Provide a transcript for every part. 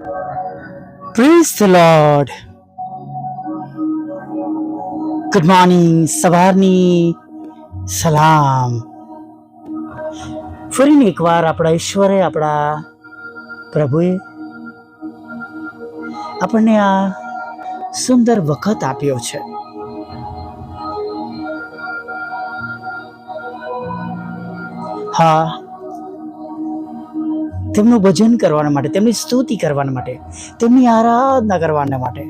Praise the lord good morning સવારની સલામ ફરીને એકવાર આપણા ઈશ્વરે, આપણા પ્રભુએ આપણને આ સુંદર વખત આપ્યો છે. હા તેમનું ભજન કરવાના માટે, તેમની સ્તુતિ કરવાના માટે, તેમની આરાધના કરવાના માટે.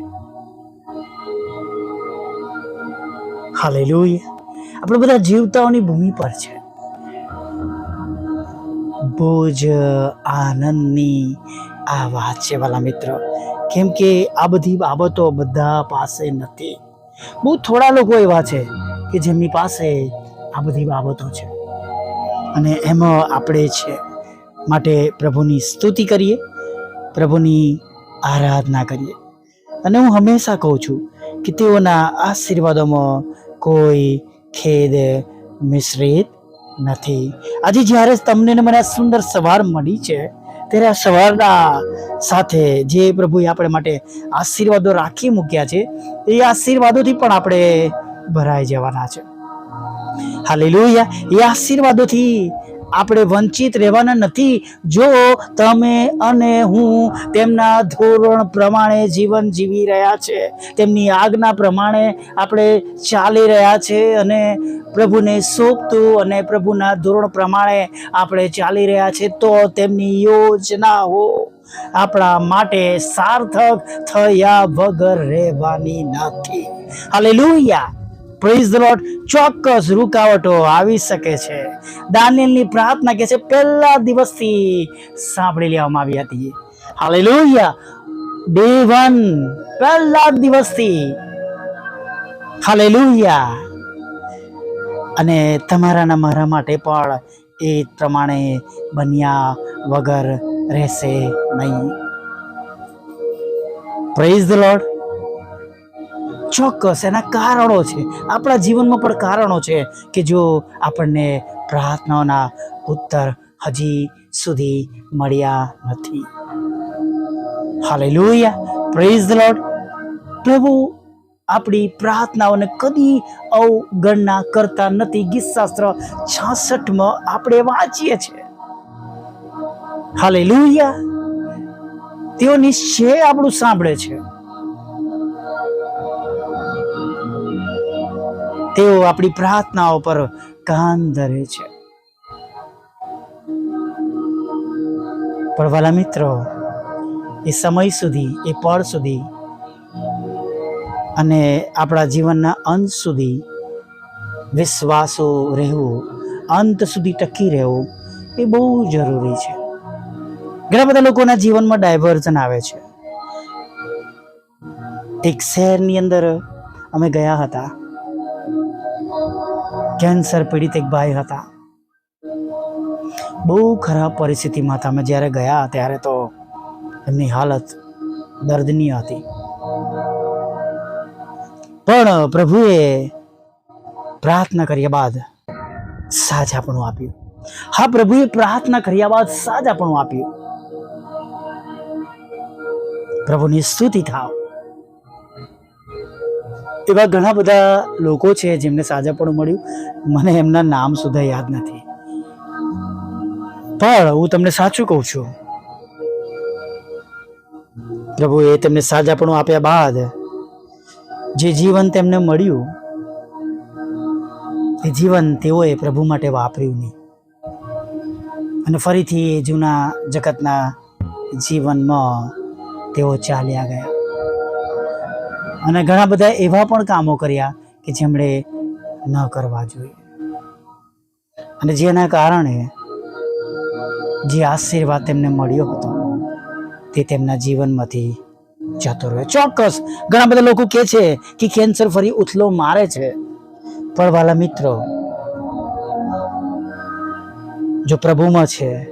હાલે આપણે બધા જીવતાઓની ભૂમિ પર છે. બોજ આનંદની આ વાત છે વાલા મિત્રો. કેમ કે આ બધી બાબતો બધા પાસે નથી. બહુ થોડા લોકો એવા છે કે જેમની પાસે આ બધી બાબતો છે. અને એમાં આપણે છે માટે પ્રભુની સ્તુતિ કરીએ, પ્રભુની આરાધના કરીએ. અને હું હંમેશા કહું છું કે તેઓના આશીર્વાદોમાં કોઈ ખેદ મિશ્રિત નથી. આજે જ્યારે તમને મને આ સુંદર સવાર મળી છે, ત્યારે આ સવારના સાથે જે પ્રભુએ આપણે માટે આશીર્વાદો રાખી મૂક્યા છે, એ આશીર્વાદોથી પણ આપણે ભરાઈ જવાના છે. હાલેલુયા. એ આશીર્વાદોથી આપણે વંચિત રહેવાના નથી. જો તમે અને હું તેમના ધોરણ પ્રમાણે જીવન જીવી રહ્યા છે, તેમની આજ્ઞા પ્રમાણે આપણે ચાલી રહ્યા છે અને પ્રભુને સોંપતું અને પ્રભુના ધોરણ પ્રમાણે આપણે ચાલી રહ્યા છે, તો તેમની યોજનાઓ આપણા માટે સાર્થક થયા વગર રહેવાની નથી. હાલેલુયા. પ્રેઝ ધ લોટ ચોક્કસ રૂકાવટો આવી શકે છે. દાનિયલની પ્રાર્થના કે છે, પહેલા દિવસથી સાંભળી લેવામાં આવી હતી. હાલેલુયા ડે વન પહેલા દિવસથી. હાલેલુયા અને તમારાના મારા માટે પણ એ પ્રમાણે બન્યા વગર રહેશે નહીં. પ્રેઝ ધ લોર્ડ ચોક્કસ, એના કારણો છે. આપણા જીવનમાં પણ કારણો છે કે જો આપણને પ્રાર્થનાઓના ઉત્તર હજી સુધી મળ્યા નથી. હાલેલુયા પ્રેઝ ધ લોર્ડ પ્રભુ, આપણી પ્રાર્થનાઓને કદી અવગણના કરતા નથી. ગીત શાસ્ત્ર છાસઠમાં આપણે વાંચીએ છીએ. લોહિયા તેઓ નિશ્ચય આપણું સાંભળે છે. તેઓ આપણી પ્રાર્થનાઓ પર કાન ધરે છે. પણ વાલા મિત્રો, એ સમય સુધી, એ પળ સુધી અને આપણા જીવનના અંત સુધી વિશ્વાસો રહેવું, અંત સુધી ટકી રહેવું, એ બહુ જરૂરી છે. ઘણા બધા લોકોના જીવનમાં ડાયવર્ઝન આવે છે. એક શહેરની અંદર અમે ગયા હતા. કેન્સર પીડિત એક ભાઈ હતા બહુ ખરાબ પરિસ્થિતિમાં હતા અમે જ્યારે ગયા ત્યારે તો એમની હાલત દર્દનીય હતી પણ પ્રભુએ પ્રાર્થના કર્યા બાદ સાજાપણું આપ્યું। હા, પ્રભુએ પ્રાર્થના કર્યા બાદ સાજાપણું આપ્યું। પ્રભુની સ્તુતિ થાવ। એવા ઘણા બધા લોકો છે જેમને સાજાપણું મળ્યું. મને એમના નામ સુધા યાદ નથી. પણ હું તમને સાચું કહું છું. પ્રભુએ તેમને સાજાપણું આપ્યા બાદ જે જીવન તેમને મળ્યું, એ જીવન તેઓએ પ્રભુ માટે વાપર્યું નહીં. અને ફરીથી જૂના જગતના જીવનમાં તેઓ ચાલ્યા ગયા. અને ઘણા બધા એવા પણ કામો કર્યા કે જેમણે ન કરવા જોઈએ. અને જેના કારણે જે આશીર્વાદ તેમને મળ્યો હતો, તે તેમના જીવનમાંથી જતો રહ્યો. ચોક્કસ, ઘણા બધા લોકો કહે છે કે કેન્સર ફરી ઉથલો મારે છે. પણ વાલા મિત્રો, જો પ્રભુમાં છે,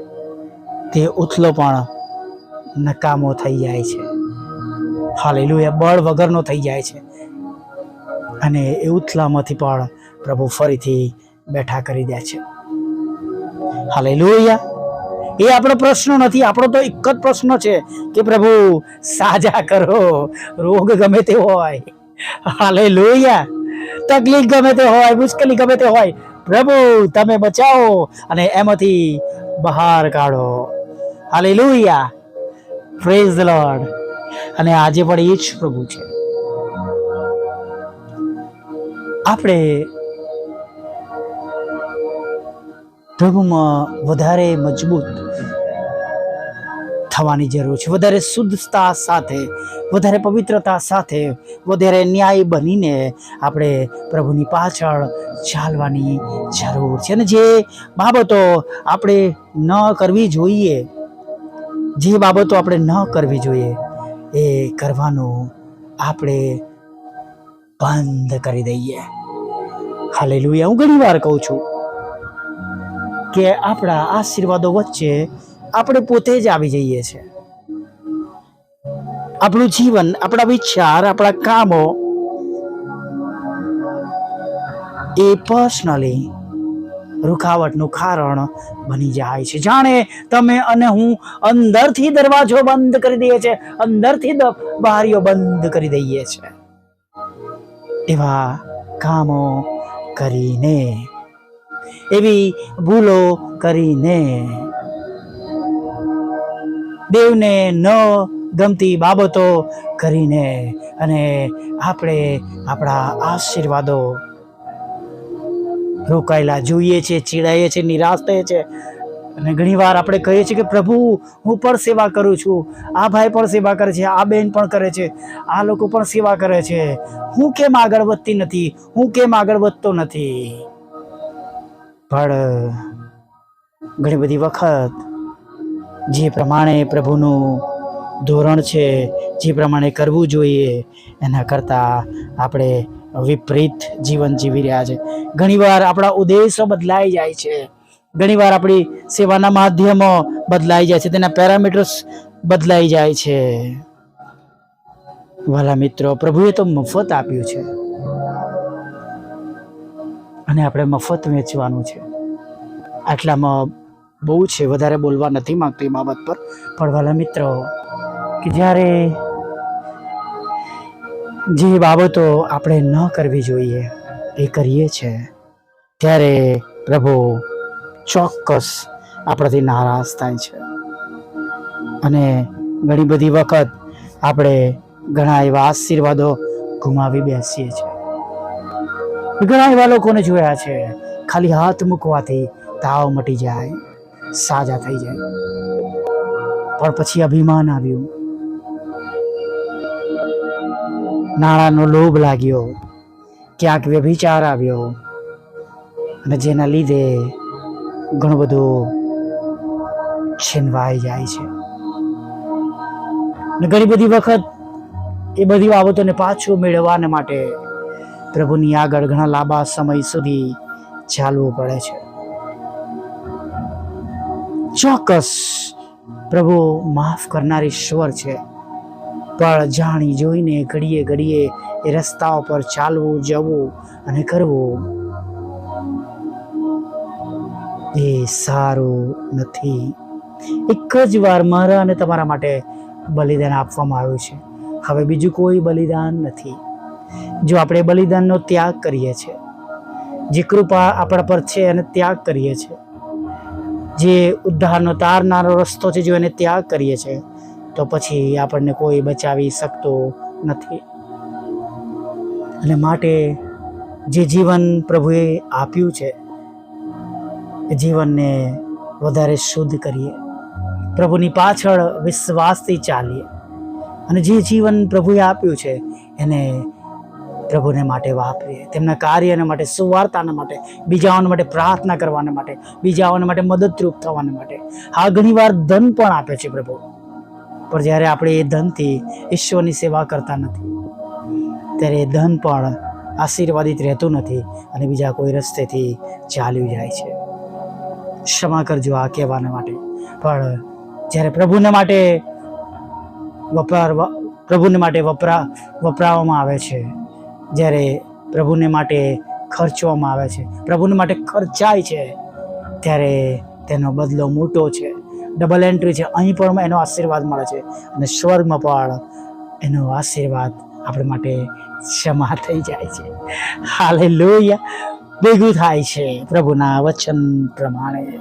તે ઉથલો પણ નકામો થઈ જાય છે. હાલેલુયા, બળ વગરનો થઈ જાય છે. અને એ ઉથલામાંથી પણ પ્રભુ ફરીથી બેઠા કરી દે છે. હાલેલુયા. એ આપણો પ્રશ્ન નથી, આપણો તો એક જ પ્રશ્ન છે કે પ્રભુ સાજા કરો, રોગ ગમે તે હોય. હાલે લોહિયા તકલીફ ગમે તે હોય, મુશ્કેલી ગમે તે હોય, પ્રભુ તમે બચાવો અને એમાંથી બહાર કાઢો. હાલે લોહિયા ધ લોર્ડ અને આજે પણ એ જ પ્રભુ છે. આપણે પ્રભુમાં વધારે મજબૂત થવાની જરૂર છે. વધારે શુદ્ધતા સાથે, વધારે પવિત્રતા સાથે, વધારે ન્યાય બનીને આપણે પ્રભુની પાછળ ચાલવાની જરૂર છે. અને જે બાબતો આપણે ન કરવી જોઈએ, જે બાબતો આપણે ન કરવી જોઈએ એ કરવાનું આપણે બંધ કરી દઈએ. હાલેલુયા. હું ઘણી વાર કહું છું કે આપણા આશીર્વાદો વચ્ચે આપણે પોતે જ આવી જઈએ છે આપણું જીવન, આપણા વિચાર, આપણા કામો એ પર્સનલી રૂકાવટનું કારણ બની જાય છે. જાણે તમે અને હું અંદરથી દરવાજો બંધ કરી દઈએ છે, અંદરથી બારીઓ બંધ કરી દઈએ છે. એવા કામો કરીને, એવી ભૂલો કરીને દેવને ન ગમતી બાબતો કરીને અને આપણે આપણા આશીર્વાદો રોકાયેલા, જોઈએ છીએ ચીડાઈએ છીએ નિરાશ થઈએ છે. અને ઘણીવાર આપણે કહીએ છીએ કે, પ્રભુ, હું પણ સેવા કરું છું. આ ભાઈ પણ સેવા કરે છે, આ બેન પણ કરે છે, આ લોકો પણ સેવા કરે છે. હું કેમ આગળ વધતી નથી? હું કેમ આગળ વધતો નથી? પણ ઘણી બધી વખત જે પ્રમાણે પ્રભુનું ધોરણ છે, જે પ્રમાણે કરવું જોઈએ, એના કરતાં આપણે વિપરીત જીવન જીવી રહ્યા છે. ઘણીવાર આપણા ઉદ્દેશો બદલાઈ જાય છે. ઘણીવાર આપણી સેવાના માધ્યમો બદલાઈ જાય છે. તેના પેરામીટર્સ બદલાઈ જાય છે. વાલા મિત્રો, પ્રભુએ તો મફત આપ્યું છે. અને આપણે મફત વેચવાનું છે. આટલામાં બહુ છે. વધારે બોલવા નથી માંગતો બાબત પર. પણ વાલા મિત્રો, કે જ્યારે જે બાબતો આપણે ન કરવી જોઈએ એ કરીએ છે. ત્યારે પ્રભુ ચોક્કસ આપણાથી નારાજ થાય છે. અને ઘણી બધી વખત આપણે ઘણા એવા આશીર્વાદો ગુમાવી બેસીએ છીએ ઘણા એવા લોકોને જોયા છે, ખાલી હાથ મૂકવાથી તાવ મટી જાય, સાજા થઈ જાય. પણ પછી અભિમાન આવ્યું. નાણાંનો લોભ લાગ્યો, ક્યાંક વ્યભિચાર આવ્યો અને જેના લીધે ઘણું બધું છીનવાઈ જાય છે. ને ઘણી બધી વખત એ બધી બાબતોને પાછું મેળવવાને માટે પ્રભુની આગળ ઘણા લાંબા સમય સુધી ચાલવું પડે છે. ચોક્કસ પ્રભુ માફ કરનાર ઈશ્વર છે. પણ જાણી જોઈને ઘડીએ ઘડીએ એ રસ્તાઓ પર ચાલવું, જવું અને કરવું. એ સારું નથી. એક જ વાર મારા અને તમારા માટે બલિદાન આપવામાં આવ્યું છે. હવે બીજું કોઈ બલિદાન નથી. જો આપણે બલિદાનનો ત્યાગ કરીએ છીએ, જે કૃપા આપણા પર છે એને ત્યાગ કરીએ છીએ, જે ઉદ્ધારનો તારનારો રસ્તો છે જો એને ત્યાગ કરીએ છીએ તો પછી આપણને કોઈ બચાવી શકતો નથી. અને માટે જે જીવન પ્રભુએ આપ્યું છે, એ જીવનને વધારે શુદ્ધ કરીએ. પ્રભુની પાછળ વિશ્વાસથી ચાલીએ. અને જે જીવન પ્રભુએ આપ્યું છે, એને પ્રભુને માટે વાપરીએ. તેમના કાર્યને માટે, સુવાર્તાને માટે, બીજાઓને માટે પ્રાર્થના કરવાના માટે, બીજાઓને માટે મદદરૂપ થવાના માટે. હા, ઘણીવાર ધન પણ આપે છે પ્રભુ. પણ જ્યારે આપણે એ ધનથી ઈશ્વરની સેવા કરતા નથી, ત્યારે એ ધન પણ આશીર્વાદિત રહેતું નથી અને બીજા કોઈ રસ્તેથી ચાલ્યું જાય છે. ક્ષમા કરજો આ કહેવાના માટે. પણ જ્યારે પ્રભુને માટે વપરાવા, પ્રભુને માટે વપરા વપરાવામાં આવે છે, જ્યારે પ્રભુને માટે ખર્ચવામાં આવે છે, પ્રભુને માટે ખર્ચાય છે, ત્યારે તેનો બદલો મોટો છે. ડબલ એન્ટ્રી છે. અહીં પણ એનો આશીર્વાદ મળે છે. અને સ્વર્ગમાં પણ એનો આશીર્વાદ આપણા માટે ક્ષમા થઈ જાય છે. હાલે લોહિયા ભેગું થાય છે. પ્રભુના વચન પ્રમાણે.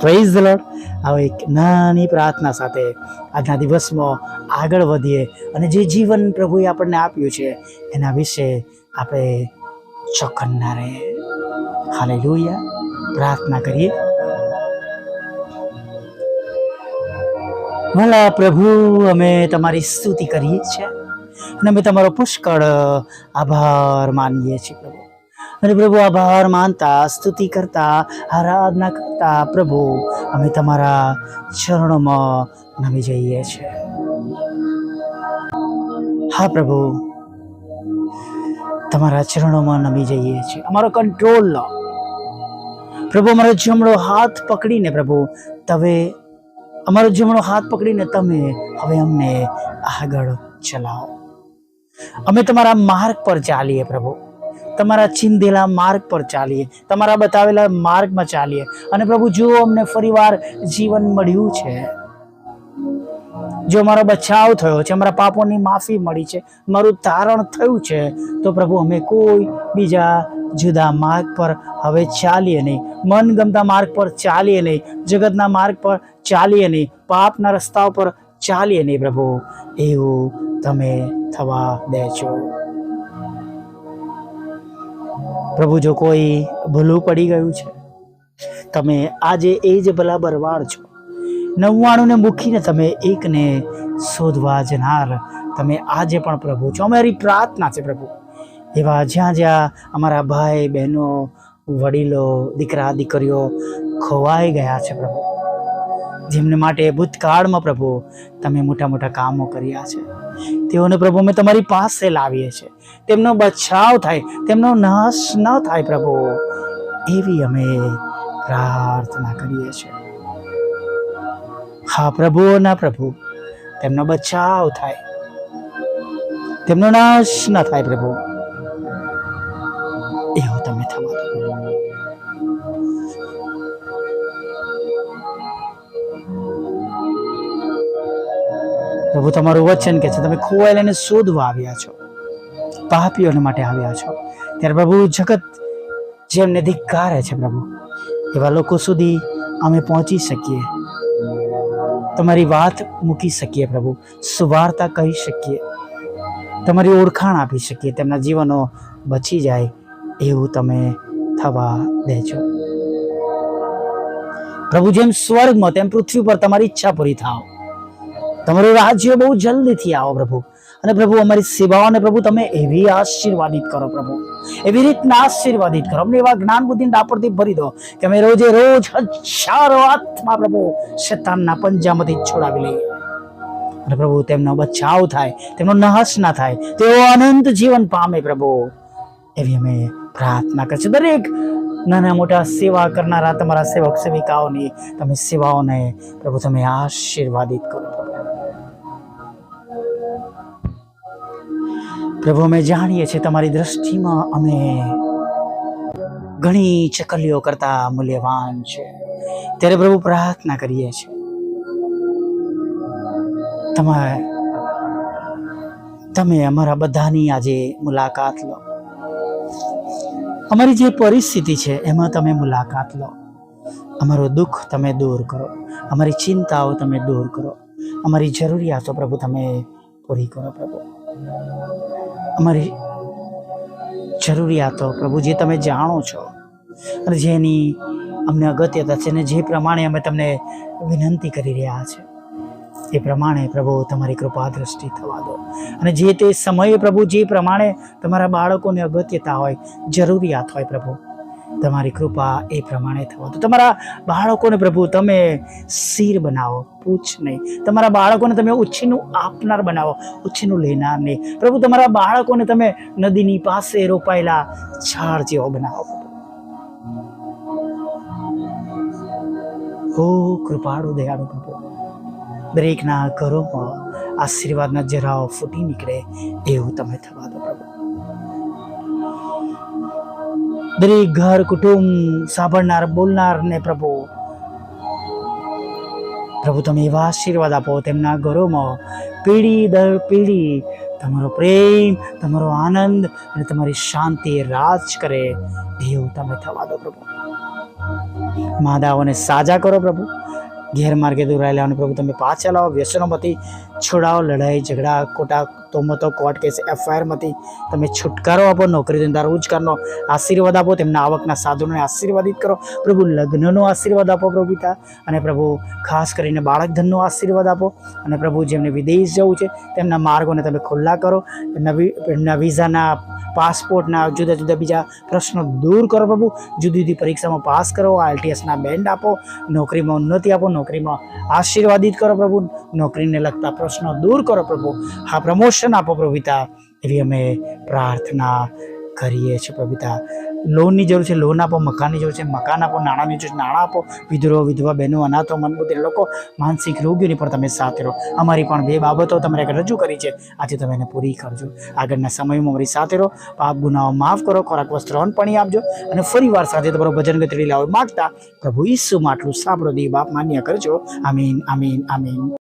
પ્રેઝ લોર્ડ હવે એક નાની પ્રાર્થના સાથે આજના દિવસમાં આગળ વધીએ અને જે જીવન પ્રભુએ આપણને આપ્યું છે, એના વિશે આપણે ચોખન્ના રહીએ. હાલે લોહિયા પ્રાર્થના કરીએ. ભલા પ્રભુ, અમે તમારી સ્તુતિ કરીએ છીએ અને અમે તમારો પુષ્કળ આભાર માનીએ છીએ પ્રભુ. અને પ્રભુ, આભાર માનતા, સ્તુતિ કરતા, આરાધના કરતા પ્રભુ, અમે તમારા ચરણોમાં નમી જઈએ છીએ. હા પ્રભુ, તમારા ચરણોમાં નમી જઈએ છીએ. અમારો કંટ્રોલ લો. પ્રભુ, અમારો જમણો હાથ પકડીને પ્રભુ તમે અમારો જમણો હાથ પકડીને તમે હવે અમને આગળ ચલાવો. અમે તમારા માર્ગ પર ચાલીએ પ્રભુ. તમારા ચિંધેલા માર્ગ પર ચાલીએ. તમારા બતાવેલા માર્ગમાં ચાલીએ. અને પ્રભુ જો અમને ફરીવાર જીવન મળ્યું છે. જો મારો બચાવ થયો છે, અમારા પાપોની માફી મળી છે, મારું તારણ થયું છે, તો પ્રભુ, અમે કોઈ બીજા જુદા માર્ગ પર હવે ચાલીએ નહીં. મનગમતા માર્ગ પર ચાલીએ નહીં. જગતના માર્ગ પર ચાલીએ નહીં. પાપના રસ્તાઓ પર ચાલીએ નહીં પ્રભુ. એવું તમે થવા દેજો. પ્રભુ, જો કોઈ ભૂલું પડી ગયું છે, તમે આજે એ જ ભલા બરવાર છો. નવ્વાણુંને મૂકીને તમે એકને શોધવા જનાર. તમે આજે પણ પ્રભુ છો. અમારી પ્રાર્થના છે પ્રભુ. એવા જ્યાં જ્યાં અમારા ભાઈ, બહેનો, વડીલો, દીકરા, દીકરીઓ ખોવાઈ ગયા છે પ્રભુ. જેમને માટે ભૂતકાળમાં પ્રભુ તમે મોટા મોટા કામો કર્યા છે. તેઓને પ્રભુ અમે તમારી પાસે લાવીએ છીએ. તેમનો બચાવ થાય, તેમનો નાશ ન થાય પ્રભુ. એવી અમે પ્રાર્થના કરીએ છીએ. હા પ્રભુઓના પ્રભુ, તેમનો બચાવ થાય. તેમનો નાશ ન થાય પ્રભુ. તમે થવા દો. પ્રભુ, તમારું વચન કે છે, તમે ખોવાયેલાને શોધવા આવ્યા છો. પાપીઓને માટે આવ્યા છો. ત્યારે પ્રભુ, જગત જેમને ધિક્કારે છે પ્રભુ, એવા લોકો સુધી અમે પહોંચી શકીએ. તમારી વાત મૂકી શકીએ પ્રભુ, સુવાર્તા કહી શકીએ. તમારી ઓળખાણ આપી શકીએ. તેમના જીવનો બચી જાય. એવું તમે થવા દેજો. પ્રભુ જેમ સ્વર્ગમાં તેમ પૃથ્વી પર તમારી ઈચ્છા પૂરી થાવ તમારું રાજ્ય બહુ જલ્દીથી આવો પ્રભુ. અને પ્રભુ, અમારી સેવાઓને પ્રભુ તમે એવી આશીર્વાદિત કરો પ્રભુ. એવી રીતના આશીર્વાદિત કરો. અમને એવા જ્ઞાન બુદ્ધિ ડાપરથી ભરી દો કે અમે રોજે રોજ હજારો આત્મા પ્રભુ શેતાનના પંજામાંથી છોડાવી લઈએ. અને પ્રભુ, તેમનો બચાવ થાય, તેમનો નાશ ના થાય. તેઓ અનંત જીવન પામે પ્રભુ. એવી અમે પ્રાર્થના કરીશું દરેક નાના મોટા સેવા કરનારા તમારા સેવક સેવિકાઓની, તમે સેવાઓને પ્રભુ તમે આશીર્વાદિત કરો. પ્રભુ પ્રભુ અમે જાણીએ છીએ તમારી દ્રષ્ટિમાં અમે ઘણી ચકલીઓ કરતા મૂલ્યવાન છે. ત્યારે પ્રભુ પ્રાર્થના કરીએ છીએ. તમે તમે અમારા બધાની આજે મુલાકાત લો. અમારી જે પરિસ્થિતિ છે, એમાં તમે મુલાકાત લો. અમારું દુઃખ તમે દૂર કરો. અમારી ચિંતાઓ તમે દૂર કરો. અમારી જરૂરિયાતો પ્રભુ તમે પૂરી કરો પ્રભુ. અમારી જરૂરિયાતો પ્રભુ જે તમે જાણો છો અને જેની અમને અગત્યતા છે ને જે પ્રમાણે અમે તમને વિનંતી કરી રહ્યા છે. એ પ્રમાણે પ્રભુ તમારી કૃપા દ્રષ્ટિ થવા દો. અને જે તે સમયે પ્રભુ, જે પ્રમાણે તમારા બાળકોને અગત્યતા હોય, જરૂરિયાત હોય પ્રભુ, તમારી કૃપા એ પ્રમાણે થવા દો. તમારા બાળકોને પ્રભુ તમે શિર બનાવો, પૂછ નહીં. તમારા બાળકોને તમે ઉછીનું આપનાર બનાવો, ઉછીનું લેનાર નહીં. પ્રભુ, તમારા બાળકોને તમે નદીની પાસે રોપાયેલા ઝાડ જેવો બનાવો ઓ કૃપાળુ, દયાળુ પ્રભુ. દરેકના ઘરોમાં આશીર્વાદના જરાઓ ફૂટી નીકળે એવું તમે થવા દો પ્રભુ. દરેક ઘર, કુટુંબ સાંભળનાર બોલનાર ને પ્રભુ પ્રભુ તમે એવા આશીર્વાદ આપો તેમના ઘરોમાં પેઢી દર પેઢી તમારો પ્રેમ, તમારો આનંદ અને તમારી શાંતિ રાજ કરે એવું તમે થવા દો પ્રભુ. માદાઓને સાજા કરો પ્રભુ. ગેરમાર્ગે દૂર અને પ્રભુ તમે પાછા લાવો વ્યસનોમાંથી છોડાવો, લડાઈ, ઝઘડા, ખોટા તોમતો કોર્ટ કેસ એફઆઈઆરમાંથી તમે છુટકારો આપો, નોકરી ધંધા રોજગારનો આશીર્વાદ આપો, તેમના આવકના સાધનોને આશીર્વાદિત કરો, પ્રભુ લગ્નનો આશીર્વાદ આપો પ્રભુ પિતા અને પ્રભુ ખાસ કરીને બાળક ધનનો આશીર્વાદ આપો, અને પ્રભુ જેમને વિદેશ જવું છે, તેમના માર્ગોને તમે ખુલ્લા કરો એમના એમના વિઝાના, પાસપોર્ટના, જુદા જુદા બીજા પ્રશ્નો દૂર કરો, પ્રભુ. જુદી જુદી પરીક્ષામાં પાસ કરો આઈટીએસના બેન્ડ આપો, નોકરીમાં ઉન્નતિ આપો નોકરીમાં આશીર્વાદિત કરો પ્રભુ. નોકરીને લગતા પ્રશ્નો દૂર કરો પ્રભુ. હા, પ્રમોશન આપો પ્રભુતા એવી અમે પ્રાર્થના કરીએ છીએ પ્રભુ પિતા. લોનની જરૂર છે, લોન આપો, મકાનની જરૂર છે, મકાન આપો, નાણાંની જરૂર છે, નાણાં આપો વિધવા વિધવા બહેનો, અનાથો, મનબુદ્ધિ લોકો, માનસિક રોગીઓની પણ તમે સાથે રહો. અમારી પણ બે બાબતો તમારે આગળ રજૂ કરી છે. આજે તમે એને પૂરી કરજો. આગળના સમયમાં અમારી સાથે રહો. પાપ, ગુનાઓ માફ કરો. ખોરાક, વસ્ત્ર અન્નપાણી આપજો. અને ફરીવાર સાથે તમારો ભજન ગતરી લાવો માગતા પ્રભુ ઈસુમાં આટલું સાંભળો દી બાપ માન્ય કરજો. આમીન આમીન આમીન.